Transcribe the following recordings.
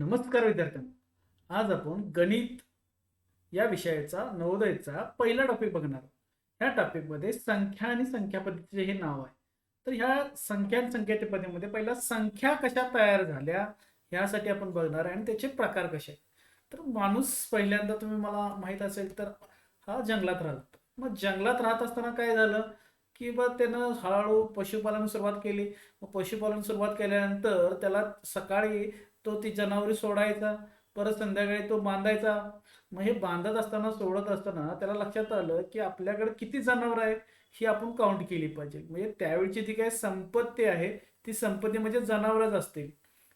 नमस्कार विद्यार्थ्यांनो. आज आपण गणित या विषयाचा नवोदयचा पहिला टॉपिक बघणार ह्या टॉपिकमध्ये संख्या आणि संख्या पद्धतीचे हे नाव आहे. तर ह्या संख्या आणि संख्याच्या पद्धतीमध्ये पहिला संख्या कशा तयार झाल्या ह्यासाठी आपण बघणार आहे आणि त्याचे प्रकार कसे आहेत. तर माणूस पहिल्यांदा तुम्ही मला माहीत असेल तर हा जंगलात राहतो मग जंगलात राहत असताना काय झालं की बा त्यानं हळूहळू पशुपालन सुरुवात केली. मग पशुपालन सुरुवात केल्यानंतर त्याला सकाळी तो ती जनावरे सोडायचा परत संध्याकाळी तो बांधायचा. मग हे बांधत असताना सोडत असताना त्याला लक्षात आलं की आपल्याकडे किती जनावर आहेत ही आपण काउंट केली पाहिजे. म्हणजे त्यावेळची जी काही संपत्ती आहे ती संपत्ती म्हणजे जनावरच असतील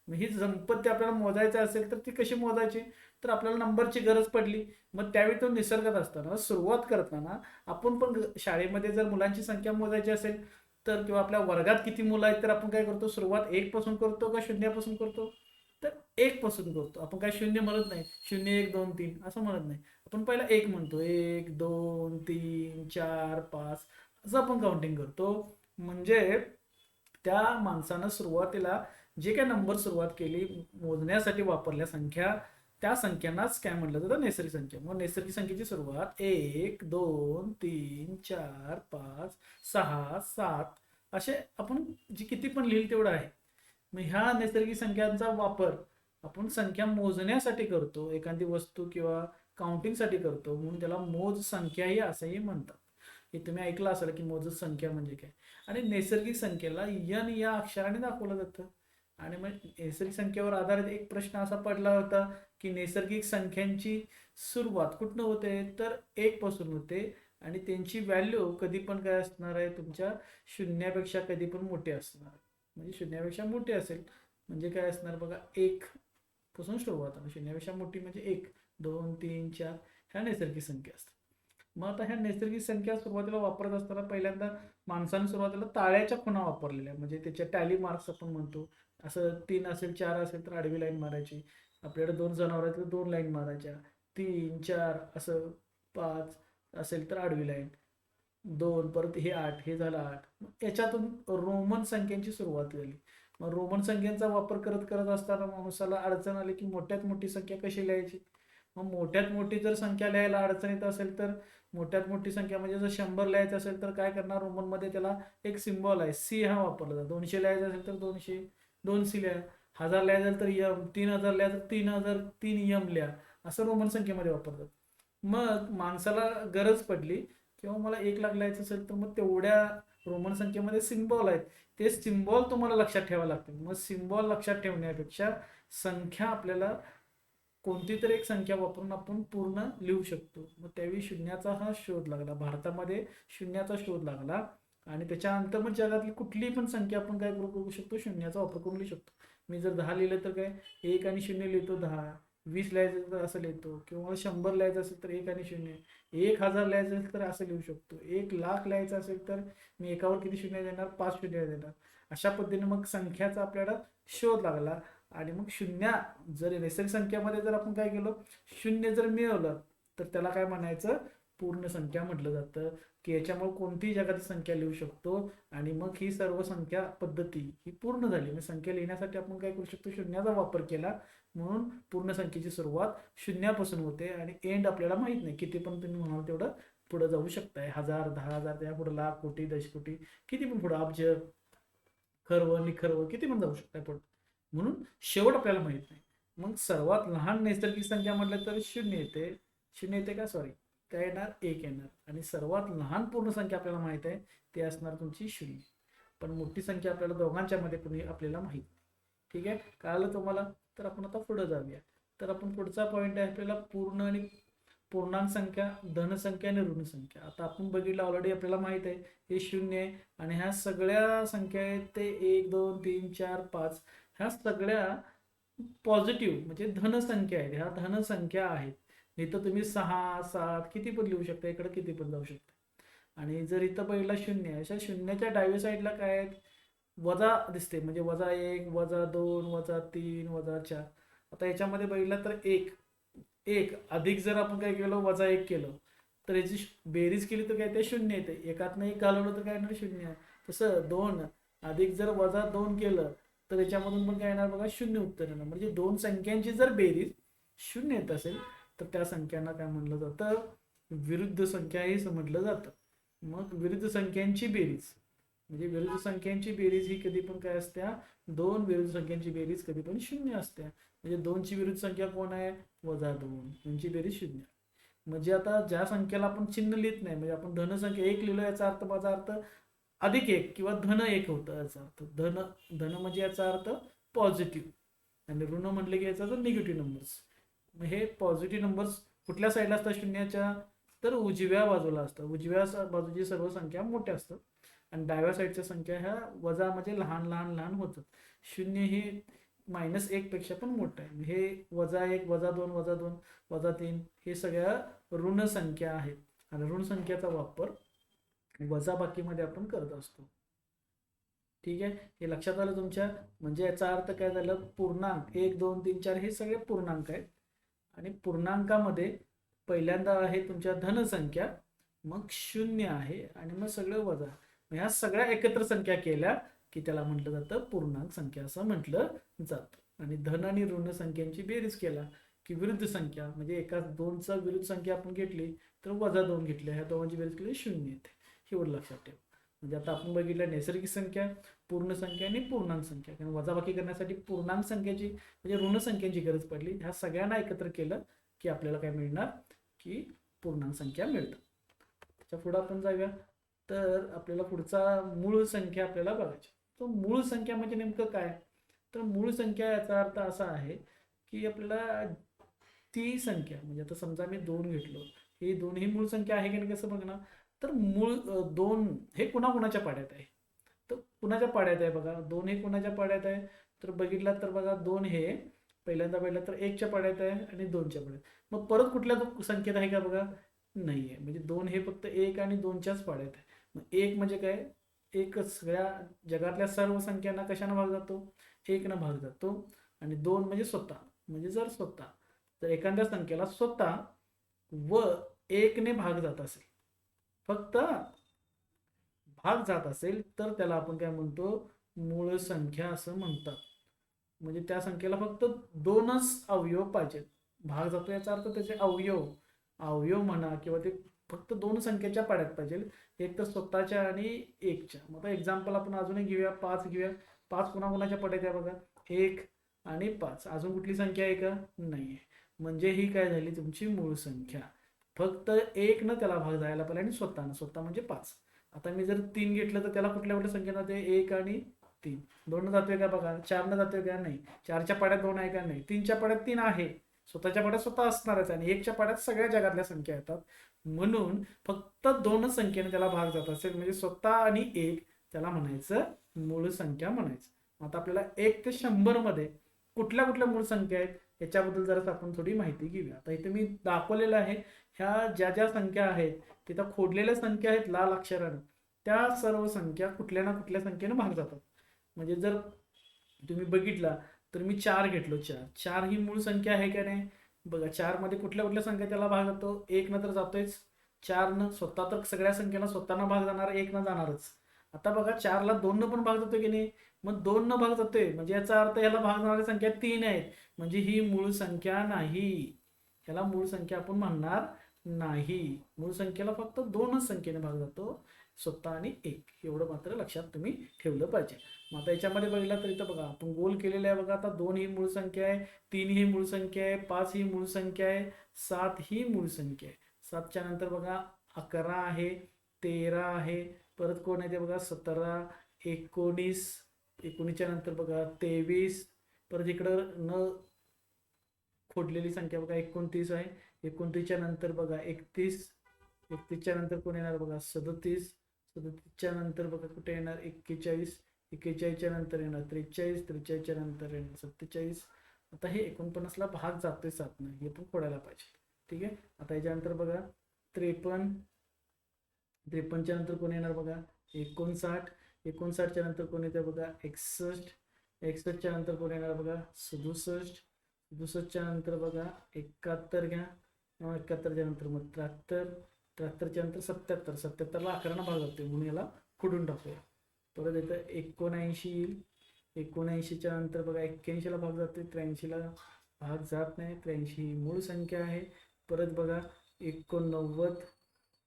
मग ही संपत्ती आपल्याला मोजायची असेल तर ती कशी मोजायची? तर आपल्याला नंबरची गरज पडली. मग त्यावेळी तो निसर्गात असताना सुरुवात करताना आपण पण शाळेमध्ये जर मुलांची संख्या मोजायची असेल तर किंवा आपल्या वर्गात किती मुलं आहेत तर आपण काय करतो? सुरुवात एक पासून करतो का शून्यापासून करतो? तर एक पासून करतो आपण काय शून्य म्हणत नाही. शून्य एक दोन तीन असं म्हणत नाही. आपण पहिला एक म्हणतो. एक दोन तीन चार पाच असं आपण काउंटिंग करतो. म्हणजे त्या माणसानं सुरुवातीला जे काय नंबर सुरुवात केली मोजण्यासाठी वापरल्या संख्या त्या संख्यांनाच काय म्हटलं जातं? नैसर्गिक संख्या. मग नैसर्गिक संख्येची सुरुवात एक दोन तीन चार पाच सहा सात असे आपण जी किती पण लिहिल तेवढं आहे. मग ह्या नैसर्गिक संख्यांचा वापर आपण संख्या मोजण्यासाठी करतो एखादी वस्तू किंवा काउंटिंगसाठी करतो म्हणून त्याला मोज संख्याही असंही म्हणतात. हे तुम्ही ऐकलं असाल की मोज संख्या म्हणजे काय? आणि नैसर्गिक संख्येला यन या अक्षराने दाखवलं जातं. आणि मग नैसर्गिक संख्येवर आधारित एक प्रश्न असा पडला होता की नैसर्गिक संख्यांची सुरुवात कुठनं होते? तर एक पासून होते. आणि त्यांची व्हॅल्यू कधी पण काय असणार आहे? तुमच्या शून्यापेक्षा कधी पण मोठी असणार म्हणजे शून्यापेक्षा मोठी असेल. म्हणजे काय असणार बघा एक पासून सुरुवात म्हणजे शून्यापेक्षा मोठी म्हणजे एक दोन तीन चार ह्या नैसर्गिक संख्या असतात. मग आता ह्या नैसर्गिक संख्या सुरुवातीला वापरत असताना पहिल्यांदा माणसाने सुरुवातीला ताळ्याच्या खुणा वापरलेल्या. म्हणजे त्याच्या टॅली मार्क्स आपण म्हणतो. असं तीन असेल चार असेल तर आडवी लाईन मारायची. आपल्याकडे दोन जनावर आहेत तर दोन लाईन मारायच्या. तीन चार असं पाच असेल तर आडवी लाईन दोन परत हे आठ हे झालं आठ. मग याच्यातून रोमन संख्यांची सुरुवात झाली. मग रोमन संख्यांचा वापर करत करत असताना माणसाला अडचण आली की मोठ्यात मोठी संख्या कशी लिहायची? मग मोठ्यात मोठी जर संख्या लिहायला अडचण येत असेल तर मोठ्यात मोठी संख्या म्हणजे जर शंभर लिहायचं असेल तर काय करणार? रोमनमध्ये त्याला एक सिम्बॉल आहे. सी हा वापरला जातो. दोनशे लिहायचं असेल तर दोनशे दोन सी लिहा. हजार लिहायचं असेल तर यम. तीन हजार लिहायचं तर तीन हजार तीन यम लिहा. असं रोमन संख्येमध्ये वापरतात. मग माणसाला गरज पडली किंवा मला एक लाख लिहायचं असेल तर मग तेवढ्या रोमन संख्येमध्ये सिम्बॉल आहेत. ते सिम्बॉल तुम्हाला लक्षात ठेवावं लागतील. मग सिम्बॉल लक्षात ठेवण्यापेक्षा संख्या आपल्याला कोणती तरी एक संख्या वापरून आपण पूर्ण लिहू शकतो. मग त्यावेळी शून्याचा हा शोध लागला. भारतामध्ये शून्याचा शोध लागला. आणि त्याच्यानंतर मग जगातली कुठलीही पण संख्या आपण काय करू करू शकतो? शून्याचा वापर करून लिहू शकतो. मी जर दहा लिहिलं तर काय? एक आणि शून्य लिहितो दहा. वीस लिहायचं तर असं लिहितो किंवा शंभर लिहायचं असेल तर एक आणि शून्य. एक हजार लिहायचं असेल तर असं लिहू शकतो. एक लाख लिहायचं असेल तर मी एकावर किती शून्य देणार? पाच शून्य देणार. अशा पद्धतीने मग संख्याचा आपल्याला शोध लागला. आणि मग शून्य जर नैसर्गिक संख्यामध्ये जर आपण काय केलं शून्य जर मिळवलं तर त्याला काय म्हणायचं? पूर्ण संख्या म्हटलं जातं की याच्यामुळे कोणतीही जगाची संख्या लिहू शकतो आणि मग ही सर्व संख्या पद्धती ही पूर्ण झाली. म्हणजे संख्या लिहिण्यासाठी आपण काय करू शकतो? शून्याचा वापर केला म्हणून पूर्ण संख्येची सुरुवात शून्यापासून होते आणि एंड आपल्याला माहीत नाही. किती पण तुम्ही म्हणाल तेवढं पुढे जाऊ शकताय. हजार दहा हजार त्या पुढे लाख कोटी दशकोटी किती पण पुढे अब्ज खर्व निखरव किती पण जाऊ शकताय पुढे. म्हणून शेवट आपल्याला माहीत नाही. मग सर्वात लहान नैसर्गिक संख्या म्हटलं तर शून्य येते. शून्य येते का? सॉरी काय येणार? एक येणार. आणि सर्वात लहान पूर्ण संख्या आपल्याला माहीत आहे ते असणार तुमची शून्य. पण मोठी संख्या आपल्याला दोघांच्या मध्ये कुणी आपल्याला माहीत ठीक आहे? कळालं तुम्हाला? तर आपण आता पुढे जाऊया. तर आपण पुढचा पॉईंट आहे आपल्याला पूर्ण आणि पूर्णांक संख्या धनसंख्या आणि ऋणसंख्या आता आपण बघितलं ऑलरेडी आपल्याला माहीत आहे हे शून्य आहे. आणि ह्या सगळ्या संख्या आहेत ते एक दोन तीन चार पाच. ह्या सगळ्या पॉझिटिव्ह म्हणजे धनसंख्या आहेत. ह्या धनसंख्या आहेत. इथं तुम्ही सहा सात किती पण लिहू शकता इकडे किती पण जाऊ शकता. आणि जर इथं पहिला शून्य अशा शून्याच्या डाव्या साईडला काय आहेत वजा दिसते म्हणजे वजा एक वजा दोन वजा तीन वजा चार. आता याच्यामध्ये बघितलं तर एक एक अधिक जर आपण काय केलं वजा एक केलं तर याची बेरीज केली तर काय ते शून्य येते. एकातनं एक घालवलं तर काय येणार शून्य. तसं दोन अधिक जर वजा दोन केलं तर तर याच्यामधून पण काय येणार बघा शून्य उत्तर येणार. म्हणजे दोन संख्यांची जर बेरीज शून्य येत असेल तर त्या संख्यांना काय म्हणलं जातं? विरुद्ध संख्या हे समजलं जातं. मग विरुद्ध संख्यांची बेरीज. म्हणजे विरुद्ध संख्यांची बेरीज ही कधी पण काय असत्या? दोन विरुद्ध संख्यांची बेरीज कधी पण शून्य असत्या. म्हणजे दोनची विरुद्ध संख्या कोण आहे? वजा दोन. दोनची बेरीज शून्य. म्हणजे आता ज्या संख्येला आपण चिन्ह लिहित नाही म्हणजे आपण धनसंख्या एक लिहिलं याचा अर्थ माझा अर्थ अधिक एक किंवा धन एक होतं याचा अर्थ. धन धन म्हणजे याचा अर्थ पॉझिटिव्ह आणि ऋण म्हटलं की याचा अर्थ निगेटिव्ह नंबर्स हे पॉझिटिव्ह नंबर्स कुठल्या साईडला असतात शून्याच्या? तर उजव्या बाजूला असतात. उजव्या बाजूची सर्व संख्या मोठ्या असतात. आणि डाव्या साईडच्या संख्या ह्या वजा म्हणजे लहान लहान लहान होतात. शून्य हे मायनस एक पेक्षा पण मोठं आहे. हे वजा एक वजा दोन वजा दोन वजा तीन हे सगळ्या ऋण संख्या आहेत. आणि ऋण संख्याचा वापर वजाबाकीमध्ये आपण करत असतो. ठीक आहे? हे लक्षात आलं तुमच्या? म्हणजे याचा अर्थ काय झालं? पूर्णांक एक दोन तीन चार हे सगळे पूर्णांक आहेत. आणि पूर्णांकामध्ये पहिल्यांदा आहे तुमच्या धनसंख्या मग शून्य आहे आणि मग सगळं वजा. मग ह्या सगळ्या एकत्र संख्या केल्या की त्याला म्हटलं जातं पूर्णांक संख्या असं म्हटलं जातं. आणि धन आणि ऋण संख्यांची बेरीज केला की विरुद्ध संख्या म्हणजे एका दोनचा विरुद्ध संख्या आपण घेतली तर वजा दोन घेतल्या ह्या दोघांची बेरीज केली शून्य येते. एवढं लक्षात ठेवा. म्हणजे आता आपण बघितलं नैसर्गिक संख्या पूर्ण संख्या आणि पूर्णांक संख्या. कारण वजाबाकी करण्यासाठी पूर्णांक संख्येची म्हणजे ऋण संख्येची गरज पडली. ह्या सगळ्यांना एकत्र केलं की आपल्याला काय मिळणार? की पूर्णांक संख्या मिळतं. त्याच्या पुढं आपण जाऊया. तर आपल्याला पुढचा मूळ संख्या आपल्याला बघायची. तर मूळ संख्या म्हणजे नेमकं काय? तर मूळ संख्या याचा अर्थ असा आहे की आपल्याला ती संख्या म्हणजे आता समजा मी दोन घेतलो. ही दोन ही मूळ संख्या आहे की नाही कसं बघणार? तर मूळ दोन हे कुणाकुणाच्या पाड्यात आहे? तर कुणाच्या पाड्यात आहे बघा? दोन हे कुणाच्या पाड्यात आहे? तर बघितलं तर बघा दोन हे पहिल्यांदा पाहिलं तर एकच्या पाड्यात आहे आणि दोनच्या पाड्यात. मग परत कुठल्या संख्येत आहे का बघा? नाही आहे म्हणजे दोन हे फक्त एक आणि दोनच्याच पाड्यात आहे. मग एक म्हणजे काय? एक सगळ्या जगातल्या सर्व संख्यांना कशानं भाग जातो? एकनं भाग जातो. आणि दोन म्हणजे स्वतः. म्हणजे जर स्वतः तर एखाद्या संख्येला स्वतः व एकने भाग जात असेल फक्त भाग जात असेल तर त्याला आपण काय म्हणतो? मूळ संख्या असं म्हणतात. म्हणजे त्या संख्येला फक्त दोनच अवयव पाहिजेत. भाग जातो याचा अर्थ त्याचे अवयव. अवयव म्हणा किंवा ते फक्त दोन संख्येच्या पाड्यात पाहिजे एक तर स्वतःच्या आणि एकच्या. मग एक्झाम्पल आपण अजूनही घेऊया पाच घेऊया. पाच कुणाकुणाच्या पाड्यात आहे बघा? एक आणि पाच. अजून कुठली संख्या आहे का? नाही आहे म्हणजे ही काय झाली? तुमची मूळ संख्या. फक्त एक न त्याला भाग जायला पाहिजे आणि स्वतःनं. स्वतः म्हणजे पाच. आता मी जर तीन घेतलं तर त्याला कुठल्या कुठल्या संख्येनं ते एक आणि तीन. दोन जातोय का बघा? चारनं जातोय का? नाही. चारच्या पाड्यात दोन आहे का? नाही. तीनच्या पाड्यात तीन आहे. स्वतःच्या पाड्यात स्वतः असणारच आणि एकच्या पाड्यात सगळ्या जगातल्या संख्या येतात. म्हणून फक्त दोनच संख्येने त्याला भाग जात असेल म्हणजे स्वतः आणि एक त्याला म्हणायचं मूळ संख्या म्हणायचं. आता आपल्याला एक ते शंभरमध्ये कुठल्या कुठल्या मूळ संख्या आहेत? याच्याबद्दल जरा आपण थोडी माहिती घेऊया. आता इथे मी दाखवलेलं आहे ह्या ज्या ज्या संख्या आहेत तिथं खोडलेल्या संख्या आहेत लाल अक्षरानं त्या सर्व संख्या कुठल्या ना कुठल्या संख्येनं भाग जातात. म्हणजे जर तुम्ही बघितला तर मी चार घेतलो चार. चार ही मूळ संख्या आहे का नाही? बघा चारमध्ये कुठल्या कुठल्या संख्या त्याला भाग जातो? एक न तर जातोयच. चारनं स्वतः तर सगळ्या संख्येला स्वतःना भाग जाणार एक न जाणारच. आता बघा चारला दोन पण भाग जातोय की नाही? मग दोन न भाग जातोय. म्हणजे याचा अर्थ याला भाग जाणारी संख्या तीन आहेत. म्हणजे ही मूळ संख्या नाही. याला मूळ संख्या आपण म्हणणार नाही. मूळ संख्येला फक्त दोनच संख्येने भाग जातो. स्वतः आणि एक. एवढं मात्र लक्षात तुम्ही ठेवलं पाहिजे. मग आता याच्यामध्ये बघितलं तर इथं बघा आपण गोल केलेलं आहे बघा. आता दोन ही मूळ संख्या आहे तीन ही मूळ संख्या आहे पाच ही मूळ संख्या आहे सात ही मूळ संख्या आहे. सातच्या नंतर बघा अकरा आहे तेरा आहे. परत कोण आहे ते बघा सतरा एकोणीस एकोणीसच्या नंतर बघा तेवीस. परत इकडं न खोडलेली संख्या बघा एकोणतीस आहे. एकोणतीसच्या नंतर बघा एकतीस एकतीसच्या नंतर कोण येणार बघा? सदतीस सदतीसच्या नंतर बघा कुठे येणार? एक्केचाळीस एक्केचाळीसच्या नंतर येणार त्रेचाळीस त्रेचाळीसच्या नंतर येणार सत्तेचाळीस. आता हे एकोणपन्नासला भाग जातोय सातनं. हे पण फोडायला पाहिजे. ठीक आहे? आता याच्यानंतर बघा त्रेपन्न त्रेपन्नच्या नंतर कोण येणार बघा? एकोणसाठ एकोणसाठच्या नंतर कोण येतं बघा? एकसष्ट एकसष्टच्या नंतर कोण येणार बघा? सदुसष्ट सदुसष्टच्या नंतर बघा एकाहत्तर घ्या. एकाहत्तरच्या नंतर मग त्र्याहत्तर त्र्याहत्तरच्या नंतर सत्याहत्तर सत्याहत्तरला अकरानं भाग जातोय म्हणून याला खुडून टाकूया. परत येतं एकोणऐंशी येईल. एकोणऐंशीच्या नंतर बघा एक्क्याऐंशीला भाग जाते त्र्याऐंशीला भाग जात नाही. त्र्याऐंशी ही मूळ संख्या आहे. परत बघा एकोणनव्वद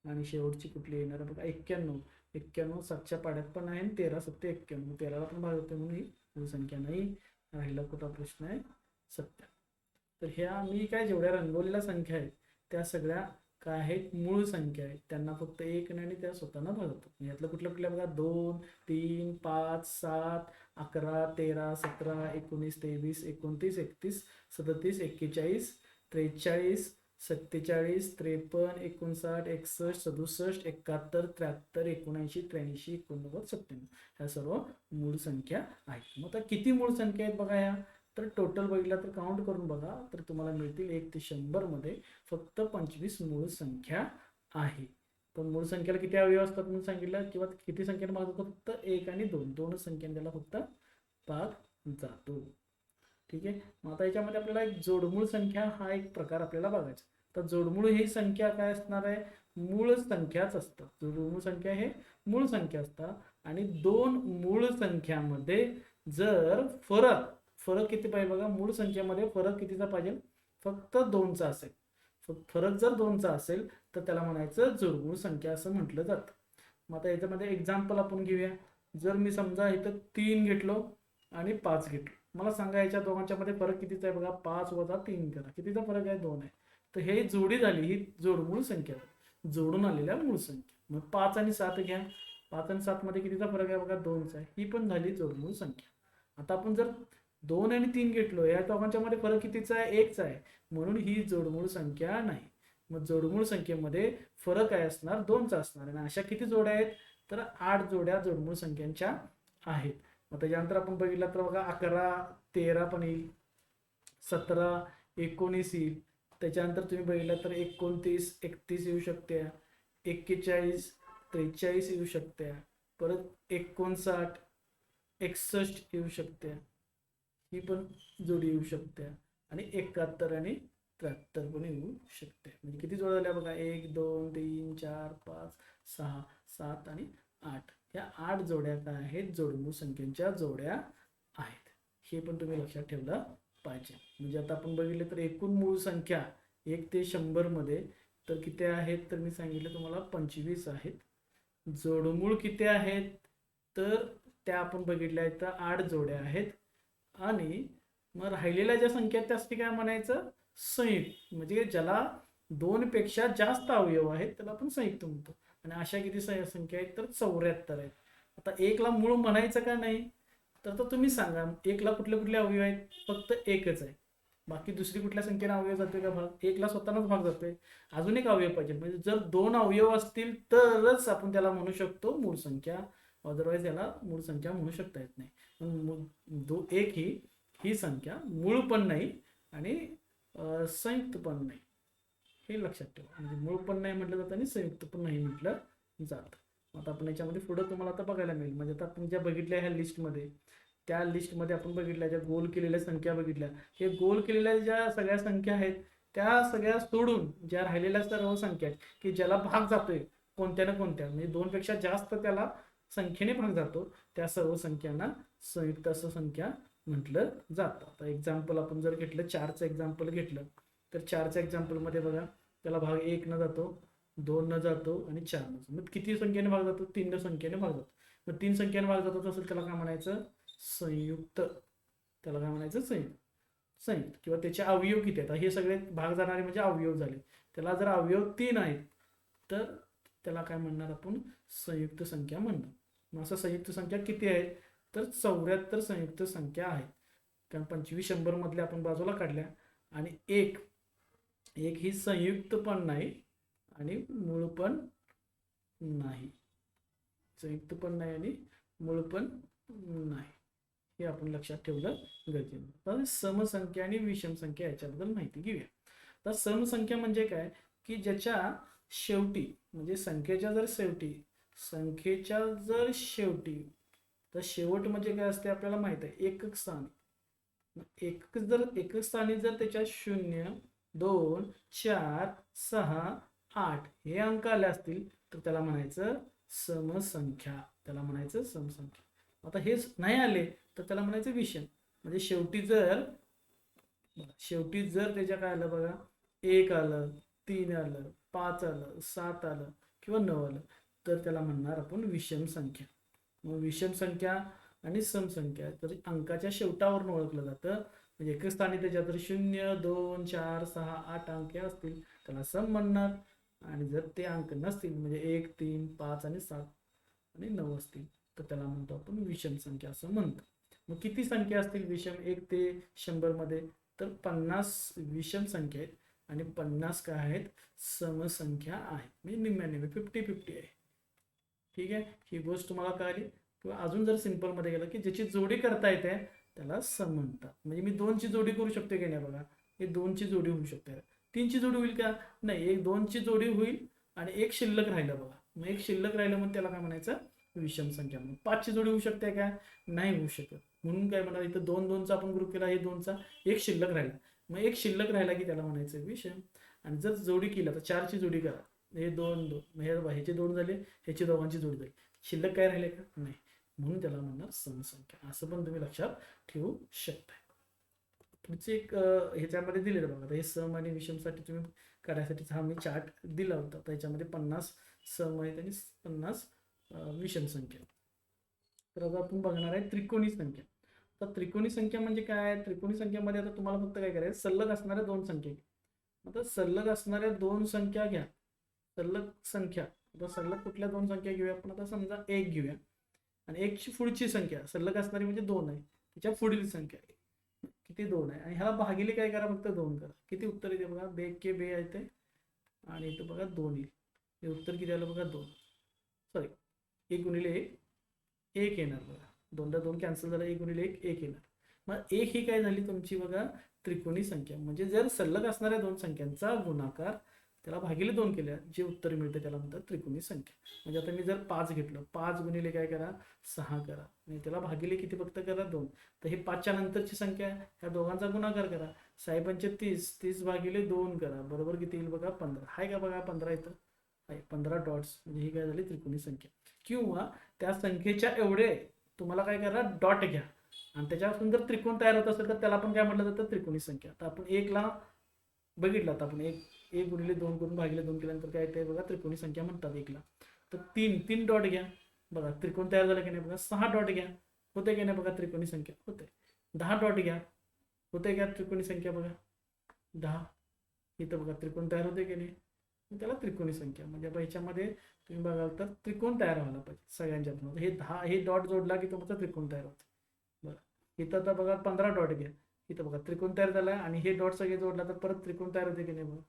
आणि शेवटची कुठली येणार आहे? बघा एक्क्याण्णव. एक्क्याण्णव सातच्या पाड्यात पण आहे आणि तेरा सत्ते एक्क्याण्णव. तेराला पण भाग होते म्हणून ही मूळ संख्या नाही. राहिला कुठला प्रश्न आहे? सत्या. तर ह्या मी काय जेवढ्या रंगवलेल्या संख्या आहेत त्या सगळ्या काय आहेत मूळ संख्या आहेत. त्यांना फक्त एक आणि त्या स्वतःना भरतो यातलं कुठल्या कुठल्या बघा दोन तीन पाच सात अकरा तेरा सतरा एकोणीस तेवीस एकोणतीस एकतीस सदतीस एक्केचाळीस त्रेचाळीस सत्तेचाळीस त्रेपन्न एकोणसाठ एकसष्ट सदुसष्ट एकाहत्तर त्र्याहत्तर एकोणऐंशी त्र्याऐंशी एकोणनव्वद सत्त्याण्णव. ह्या सर्व मूळ संख्या आहेत. मग आता किती मूळ संख्या आहेत बघा ह्या? तर टोटल बघितला तर काउंट करून बघा तर तुम्हाला मिळतील एक ते शंभरमध्ये फक्त पंचवीस मूळ संख्या आहे. पण मूळ संख्येला किती अवयव असतात म्हणून सांगितलं? किंवा किती संख्येने भाग जातो फक्त एक आणि दोन. दोनच संख्येने त्याला फक्त भाग जातो. ठीक आहे? मग आता याच्यामध्ये आपल्याला एक जोडमूळ संख्या हा एक प्रकार आपल्याला बघायचा तर जोडमूळ ही संख्या काय असणार आहे? मूळ संख्याच असतात जोडमूळ संख्या हे मूळ संख्या असतात आणि दोन मूळ संख्यामध्ये जर फरक फरक किती पाहिजे बघा? मूळ संख्येमध्ये फरक कितीचा पाहिजे? फक्त दोनचा असेल. फरक जर दोनचा असेल तर त्याला म्हणायचं जोडमूळ संख्या असं म्हटलं जातं. मग आता याच्यामध्ये एक्झाम्पल आपण घेऊया. जर मी समजा इथं तीन घेतलो आणि पाच घेतलो. मला सांगा याच्या दोघांच्या मध्ये फरक कितीचा आहे बघा? पाच वजा तीन करा. कितीचा फरक आहे? दोन आहे. तर हे जोडी झाली ही जोडमूळ संख्या. जोडून आलेल्या मूळ संख्या. मग पाच आणि सात घ्या. पाच आणि सात मध्ये कितीचा फरक आहे बघा? दोनचा आहे. ही पण झाली जोडमूळ संख्या. आता आपण जर दोन आणि तीन घेतलो या दोघांच्या मध्ये फरक कितीचा आहे? एकचा आहे. म्हणून ही जोडमूळ संख्या नाही. मग जोडमूळ संख्येमध्ये फरक काय असणार? दोनचा असणार आणि अशा किती जोड्या आहेत? तर आठ जोड्या जोडमूळ संख्यांच्या आहेत. मग त्याच्यानंतर आपण बघितलं तर बघा अकरा तेरा पण येईल. सतरा एकोणीस येईल. त्याच्यानंतर तुम्ही बघितलं तर एकोणतीस एकतीस येऊ शकते एक्केचाळीस त्रेचाळीस येऊ शकते परत एकोणसाठ एकसष्ट येऊ शकते ही पण जोडी येऊ शकते. आणि एकाहत्तर आणि त्र्याहत्तर पण येऊ शकते. म्हणजे किती जोड्या झाल्या बघा? एक दोन तीन चार पाच सहा सात आणि आठ. या आठ जोड्या काय आहेत? जोडमूळ संख्येच्या जोड्या आहेत. हे पण तुम्ही लक्षात ठेवलं पाहिजे. म्हणजे आता आपण बघितलं तर एकूण मूळ संख्या एक ते शंभरमध्ये तर किती आहेत? तर मी सांगितलं तुम्हाला पंचवीस आहेत. जोडमूळ किती आहेत? तर त्या आपण बघितल्या आहेत तर आठ जोड्या आहेत. आणि मग राहिलेल्या ज्या संख्या आहेत त्यासाठी काय म्हणायचं? संयुक्त. म्हणजे ज्याला दोनपेक्षा जास्त अवयव आहेत त्याला आपण संयुक्त म्हणतो. आणि अशा किती संख्या आहेत? तर चौऱ्याहत्तर आहेत. आता एकला मूळ म्हणायचं का नाही? तर आता तुम्ही सांगा एकला कुठले कुठले अवयव आहेत? फक्त एकच आहे. बाकी दुसरी कुठल्या संख्येने अवयव जातोय का भाग? एकला स्वतःलाच भाग जातोय. अजून एक अवयव पाहिजे. म्हणजे जर दोन अवयव असतील तरच आपण त्याला म्हणू शकतो मूळ संख्या. अदरवाईज याला मूळ संख्या म्हणू शकता येत नाही. मूळ- दो एक ही ही संख्या मूळ पण नाही आणि संयुक्त पण नाही. हे लक्षात ठेवा. म्हणजे मूळ पण नाही म्हटलं जातं आणि संयुक्त पण नाही म्हटलं जातं. आता आपण याच्यामध्ये पुढं तुम्हाला आता बघायला मिळेल. म्हणजे आता आपण ज्या बघितल्या ह्या लिस्टमध्ये त्या लिस्टमध्ये आपण बघितल्या ज्या गोल केलेल्या संख्या बघितल्या हे गोल केलेल्या ज्या सगळ्या संख्या आहेत त्या सगळ्या सोडून ज्या राहिलेल्या सर्व संख्या आहेत की ज्याला भाग जातोय कोणत्या ना कोणत्या म्हणजे दोनपेक्षा जास्त त्याला संख्येने भाग जातो. त्या सर्व संख्यांना संयुक्त असं संख्या म्हटलं जातं. आता एक्झाम्पल आपण जर घेतलं चारचं एक्झाम्पल घेतलं तर चारच्या एक्झाम्पलमध्ये बघा त्याला भाग एक न जातो दोन न जातो आणि चार न जातो. मग किती संख्येने भाग जातो? तीन न संख्येने भाग जातो. मग तीन संख्येने भाग जातो असेल त्याला काय म्हणायचं? संयुक्त. त्याला काय म्हणायचं? संयुक्त. संयुक्त. किंवा त्याचे अवयव किती आहेत? हे सगळे भाग जाणारे म्हणजे अवयव झाले. त्याला जर अवयव तीन आहेत तर त्याला काय म्हणणार आपण? संयुक्त संख्या म्हणणार. मग असं संयुक्त संख्या किती आहेत तर चौऱ्याहत्तर संयुक्त संख्या आहेत. कारण पंचवीस शंभरमधल्या आपण बाजूला काढल्या. आणि एक एक ही संयुक्त पण नाही आणि मूळ पण नाही. संयुक्त पण नाही आणि मूळ पण नाही. हे आपण लक्षात ठेवलं गरजेचं तर समसंख्या आणि विषम संख्या याच्याबद्दल माहिती घेऊया. तर समसंख्या म्हणजे काय? की ज्याच्या शेवटी म्हणजे संख्येच्या जर शेवटी संख्येच्या जर शेवटी तर शेवट म्हणजे काय असते आपल्याला माहीत आहे एकक स्थानी. एकक जर एकक स्थानी जर त्याच्या शून्य दोन चार सहा आठ हे अंक आले असतील तर त्याला म्हणायचं समसंख्या. त्याला म्हणायचं समसंख्या. आता हेच नाही आले तर त्याला म्हणायचं विषम. म्हणजे शेवटी जर शेवटी जर त्याच्या काय आलं बघा एक आलं तीन आलं पाच आलं सात आलं किंवा नऊ आलं. तर त्याला म्हणणार आपण विषम संख्या. मग विषम संख्या आणि समसंख्या तर अंकाच्या शेवटावरून ओळखलं जातं. म्हणजे एकच स्थानी त्याच्या तर शून्य दोन चार सहा आठ अंक असतील. त्याला सम म्हणणार. आणि जर ते अंक नसतील म्हणजे एक तीन पाच आणि सात आणि नऊ असतील तर त्याला म्हणतो आपण विषम संख्या असं म्हणतो. मग किती संख्या असतील विषम? एक ते शंभरमध्ये. तर पन्नास विषम संख्या आहेत. आणि पन्नास काय आहेत? समसंख्या आहेत. म्हणजे निम्म्यानिम्मे फिफ्टी फिफ्टी आहे. ठीक आहे? ही गोष्ट तुम्हाला कळाली. किंवा अजून जर सिम्पलमध्ये गेलं की ज्याची जोडी करता येते त्याला सम म्हणतात. म्हणजे मी दोनची जोडी करू शकते की नाही बघा? हे दोनची जोडी होऊ शकते. तीनची जोडी होईल का? नाही एक दोनची जोडी होईल आणि एक शिल्लक राहिलं बघा. मग एक शिल्लक राहिलं म्हणून त्याला काय म्हणायचं? विषम संख्या म्हणून. पाचची जोडी होऊ शकते का? नाही होऊ शकत. म्हणून काय म्हणा इथं दोन दोनचा आपण ग्रुप केला हे दोनचा. एक शिल्लक राहिला. मग एक शिल्लक राहिला की त्याला म्हणायचं विषम. आणि जर जोडी केला तर चारची जोडी करा. हे दोन दोन हे ह्याचे दोन झाले ह्याची दोघांची जोड झाली. शिल्लक काय राहिले का? नाही. म्हणून त्याला म्हणणार समसंख्या. असं पण तुम्ही लक्षात ठेवू शकता. पुढचे एक ह्याच्यामध्ये दिलेलं बघा. आता हे सम आणि विषमसाठी तुम्ही काढायसाठी हा मी चार्ट दिला होता. तर ह्याच्यामध्ये पन्नास सम आहेत आणि पन्नास विषम संख्या. तर आता आपण बघणार आहे त्रिकोणी संख्या. तर त्रिकोणी संख्या म्हणजे काय आहे? त्रिकोणी संख्येमध्ये आता तुम्हाला फक्त काय करायचं? सल्लग असणाऱ्या दोन संख्या घ्या. आता सल्लग असणाऱ्या दोन संख्या घ्या. सल्लग संख्या. आता सल्लग कुठल्या दोन संख्या घेऊया आपण? आता समजा एक घेऊया. आणि एकची पुढची संख्या. सल्लग असणारी म्हणजे दोन आहे. त्याच्या पुढील संख्या आहे. किती दोन आहे? आणि ह्याला भागिले काय करा? फक्त दोन करा. किती उत्तर येते बघा? बे के बे आहे ते. आणि इथं बघा दोन येईल. हे उत्तर किती आलं बघा? दोन. सॉरी एक गुणिले एक. एक येणार बघा. दोनदा दोन कॅन्सल झालं एक गुणिले एक एक येणार. मग एक ही काय झाली तुमची बघा? त्रिकोणी संख्या. म्हणजे जर सल्लग असणाऱ्या दोन संख्यांचा गुणाकार त्याला भागिले दोन केल्या जे उत्तर मिळतं त्याला म्हणतात त्रिकोणी संख्या. म्हणजे आता मी जर पाच घेतलं पाच गुणिले काय करा? सहा करा. आणि त्याला भागिले किती फक्त करा? दोन. तर हे पाचच्या नंतरची संख्या आहे. ह्या दोघांचा गुणाकार करा. साहेबांचे तीस तीस भागिले दोन करा. बरोबर किती येईल बघा? पंधरा. हाय का बघा? पंधरा इथं आहे पंधरा डॉट्स. म्हणजे ही काय झाली? त्रिकोणी संख्या. किंवा त्या संख्येच्या एवढे तुम्हाला काय करा? डॉट घ्या. आणि त्याच्यापासून जर त्रिकोण तयार होत असेल तर त्याला आपण काय म्हटलं जातं? त्रिकोणी संख्या. तर आपण एकला बघितलं. आता आपण एक एक गुणिले दोन करून भागिले दोन केल्यानंतर काय ते बघा, त्रिकोणी संख्या म्हणतात एकला. तर तीन तीन डॉट घ्या. बघा, त्रिकोण तयार झाला की नाही बघा, सहा डॉट घ्या. होते की नाही बघा, त्रिकोणी संख्या? होते दहा डॉट घ्या. होते का त्रिकोणी संख्या बघा? दहा. इथं बघा, त्रिकोण तयार होते की नाही? त्याला त्रिकोणी संख्या. म्हणजे आता ह्याच्यामध्ये तुम्ही बघाल तर त्रिकोण तयार व्हायला पाहिजे सगळ्यांच्यात हे दहा, हे डॉट जोडला की तुमचा त्रिकोण तयार होतो. बरं. इथं तर बघा, पंधरा डॉट घ्या. इथं बघा, त्रिकोण तयार झाला आणि हे डॉट सगळे जोडला तर परत त्रिकोण तयार होते की नाही बघा?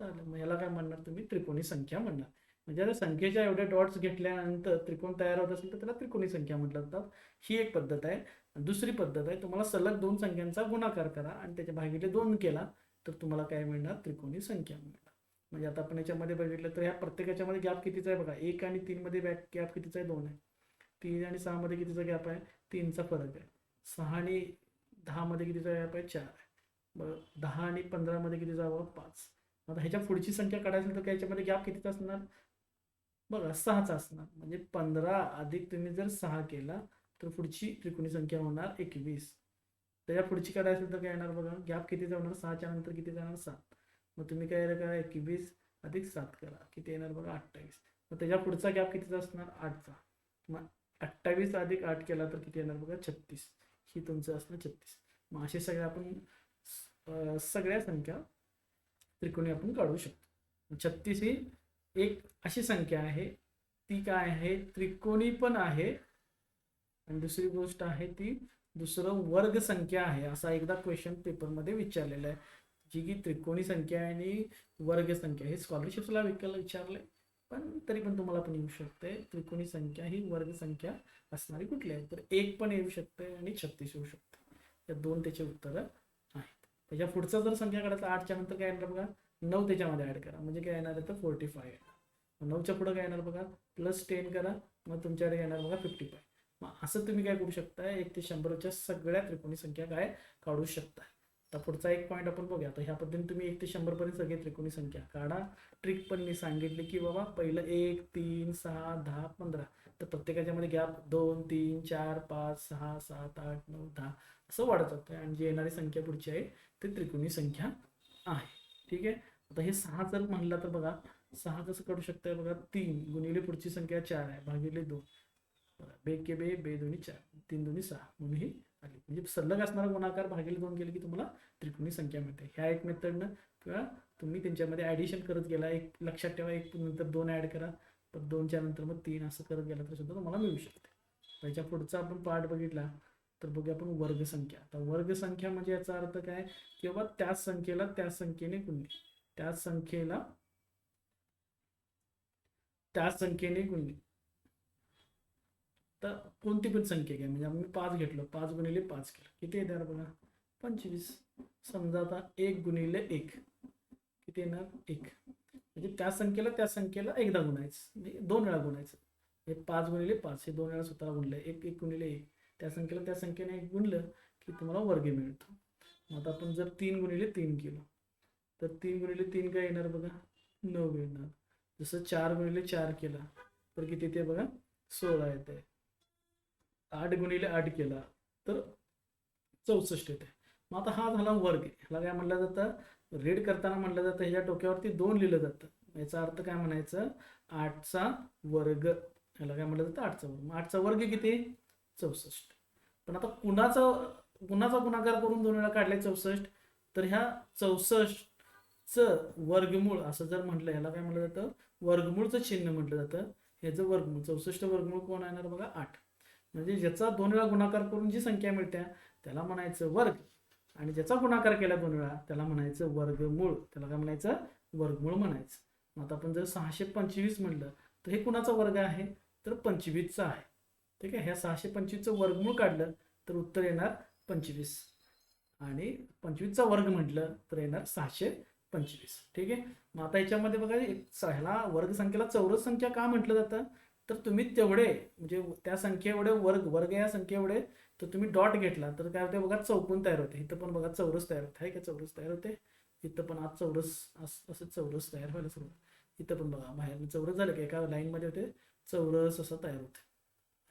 चालेल मग याला काय म्हणणार तुम्ही? त्रिकोणी संख्या म्हणणार. म्हणजे आता संख्येच्या एवढ्या डॉट्स घेतल्यानंतर त्रिकोण तयार होत असेल तर त्याला त्रिकोणी संख्या म्हटलं जातात. ही एक पद्धत आहे. आणि दुसरी पद्धत आहे तुम्हाला सलग दोन संख्यांचा गुणाकार करा आणि त्याच्या भागिले दोन केला तर तुम्हाला काय मिळणार? त्रिकोणी संख्या मिळणार. म्हणजे आता आपण याच्यामध्ये बघितलं तर ह्या प्रत्येकाच्यामध्ये गॅप कितीचा आहे बघा? एक आणि तीनमध्ये बॅक गॅप कितीचा आहे? दोन आहे. तीन आणि सहामध्ये कितीचा गॅप आहे? तीनचा फरक आहे. सहा आणि दहामध्ये कितीचा गॅप आहे? चार आहे. बरं दहा आणि पंधरामध्ये कितीचा किती जावं? पाच. आता ह्याच्या पुढची संख्या काढायची तर याच्यामध्ये गॅप कितीचा असणार? बघा सहाचा असणार. म्हणजे पंधरा अधिक तुम्ही जर सहा केला तर पुढची त्रिकोणी संख्या होणार एकवीस. त्याच्या पुढची काढायची असेल तर काय येणार बघा? गॅप किती जाणार सहाच्या नंतर किती जाणार? सात. मग तुम्ही काय करा? एकवीस अधिक सात करा. किती येणार बघा? अठ्ठावीस. मग त्याच्या पुढचा गॅप कितीचा असणार? आठचा. मग अठ्ठावीस अधिक आठ केला तर किती येणार बघा? छत्तीस. ही तुमचं असणार छत्तीस. मग असे सगळे आपण सगळ्या संख्या त्रिकोणी आपण काढू शकतो. छत्तीस ही एक अशी संख्या आहे. ती काय आहे? त्रिकोणी पण आहे. आणि दुसरी गोष्ट आहे ती दुसरं वर्ग संख्या आहे. असा एकदा क्वेश्चन पेपरमध्ये विचारलेला आहे. जी की त्रिकोणी संख्या आणि वर्ग संख्या. हे स्कॉलरशिपला विकायला विचारले पण तरी पण तुम्हाला पण येऊ शकते त्रिकोणी संख्या ही वर्ग संख्या असणारी कुठली आहे? तर एक पण येऊ शकते आणि छत्तीस येऊ शकते या दोन त्याचे उत्तरं त्याच्या पुढचा जर संख्या काढायचा आठच्या नंतर काय येणार बघा? नऊ त्याच्यामध्ये ऍड करा. म्हणजे काय येणार आहे तर फोर्टी फाय येणार नऊच्या पुढं काय येणार बघा? प्लस टेन करा. मग तुमच्याकडे येणार बघा फिफ्टी फाय मग असं तुम्ही काय करू शकता एक ते शंभरच्या सगळ्या त्रिकोणी संख्या काय काढू शकता आता पुढचा एक पॉईंट आपण बघूया. आता ह्या पद्धतीने तुम्ही एक ते शंभरपर्यंत सगळे त्रिकोणी संख्या काढा. ट्रिक पण मी सांगितली की बाबा पहिलं एक तीन सहा दहा पंधरा. तर प्रत्येकाच्यामध्ये गॅप दोन तीन चार पाच सहा सात आठ नऊ दहा असं वाढत जातं आणि जी येणारी संख्या पुढची आहे ती त्रिकोणी संख्या आहे. ठीक आहे? आता हे सहा जर म्हणलं तर बघा सहा कसं करू शकताय बघा? तीन गुणिले पुढची संख्या चार आहे भागिले दोन. बे के बे बे दोन्ही चार तीन दोन्ही सहा म्हणून ही आली. म्हणजे सल्लग असणारा गुणाकार भागिले दोन केले की तुम्हाला त्रिकोणी संख्या मिळते. ह्या एक मेथडनं किंवा तुम्ही त्यांच्यामध्ये ॲडिशन करत गेला एक लक्षात ठेवा एक नंतर दोन ॲड करा. तर दोनच्या नंतर मग तीन असं करत गेलं तर सुद्धा तुम्हाला मिळू शकते. त्याच्या पुढचा आपण पार्ट बघितला तर बघूया आपण वर्गसंख्या. आता वर्गसंख्या म्हणजे याचा अर्थ काय? की बाबा त्याच संख्येला त्याच संख्येने गुणले. त्याच संख्येला त्याच संख्येने गुणले. तर कोणती पण संख्या घ्या. म्हणजे आम्ही पाच घेतलं पाच गुणिले पाच केलं. किती येणार बघा? पंचवीस. समजा आता एक गुणिले एक. किती येणार? एक. म्हणजे त्या संख्येला त्या संख्येला एकदा गुणायचं. म्हणजे दोन वेळा गुणायचं. हे पाच गुणिले पाच हे दोन वेळा स्वतःला गुणलं एक एक गुणिले एक. त्या संख्येला त्या संख्येने एक गुणलं की तुम्हाला वर्ग मिळतो. मग आता आपण जर तीन गुणिले तीन केलं तर तीन गुणिले तीन काय येणार बघा? नऊ येणार जसं चार गुणिले चार केला तर किती ते बघा? सोळा येते. आठ गुणिले आठ केला तर चौसष्ट येते. मग आता हा झाला वर्ग. ह्याला काय म्हटलं जातं? रेड करताना म्हटलं जातं ह्याच्या डोक्यावरती दोन लिहिलं जातं. याचा अर्थ काय म्हणायचं? आठचा वर्ग. ह्याला काय म्हटलं जातं? आठचा वर्ग. आठचा वर्ग किती? चौसष्ट. पण आता कुणाचा कुणाचा गुणाकार करून दोन वेळा काढले चौसष्ट? तर ह्या चौसष्टचं वर्गमूळ असं जर म्हटलं ह्याला काय म्हटलं जातं? वर्गमूळचं चिन्ह म्हटलं जातं. ह्याचं वर्गमूळ चौसष्ट वर्गमूळ कोण येणार बघा आठ. म्हणजे ज्याचा दोन वेळा गुणाकार करून जी संख्या मिळते त्याला म्हणायचं वर्ग. आणि ज्याचा गुणाकार केला दोन वेळा त्याला म्हणायचं वर्गमूळ. त्याला काय म्हणायचं? वर्गमूळ म्हणायचं. मग आता आपण जर सहाशे पंचवीस म्हणलं तर हे कुणाचा वर्ग आहे? तर पंचवीसचा आहे. ठीक आहे? ह्या सहाशे पंचवीसचं वर्गमूळ काढलं तर उत्तर येणार पंचवीस. आणि पंचवीसचा वर्ग म्हटलं तर येणार सहाशे पंचवीस. ठीक आहे? मग आता याच्यामध्ये बघा एक स- ह्याला वर्ग संख्येला चौरस संख्या का म्हटलं जातं? तर तुम्ही तेवढे म्हणजे त्या संख्ये एवढे वर्ग वर्ग या संख्ये एवढे तर तुम्ही डॉट घेतला तर काय होते बघा चौकोन तयार होते. इथं पण बघा चौरस तयार होत. आहे का? चौरस तयार होते. इथं पण आज चौरस असं चौरस तयार व्हायला सुरू इथं पण बघा बाहेर चौरस झालं की? एका लाईनमध्ये होते चौरस असं तयार होते.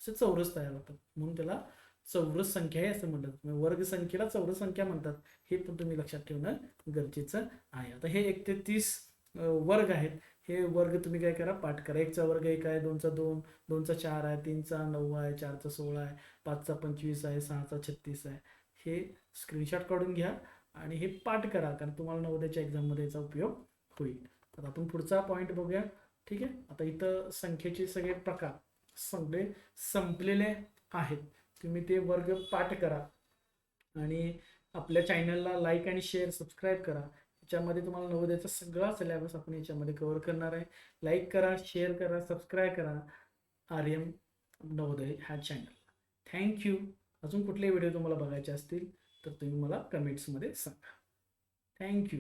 असे चौरस तयार होतात. म्हणून त्याला चौरस संख्या आहे असं म्हणतात. वर्ग संख्येला चौरस संख्या म्हणतात. हे पण तुम्ही लक्षात ठेवणं गरजेचं आहे. आता हे एक ते तीस वर्ग आहेत. हे वर्ग तुम्ही काय करा पाठ करा. एकचा वर्ग एक आहे दोनचा दोन दोनचा चार आहे तीनचा नऊ आहे चारचा सोळा आहे पाचचा पंचवीस आहे सहाचा छत्तीस आहे. हे स्क्रीनशॉट काढून घ्या आणि हे पाठ करा कारण तुम्हाला नवोदयाच्या एक्झाममध्ये याचा उपयोग होईल. तर आपण पुढचा पॉईंट बघूया. ठीक आहे? आता इथं संख्येचे सगळे प्रकार सगळे संपलेले आहेत. तुम्ही ते वर्ग पाठ करा आणि आपल्या चॅनलला लाईक आणि शेअर सबस्क्राईब करा. याच्यामध्ये तुम्हाला नवोदयाचा सगळा सिलेबस आपण याच्यामध्ये कव्हर करणार आहे. लाईक करा शेअर करा सबस्क्राईब करा. आर्यम नवोदय ह्या चॅनल थँक्यू अजून कुठले व्हिडिओ तुम्हाला बघायचे असतील तर तुम्ही मला कमेंट्समध्ये सांगा. थँक्यू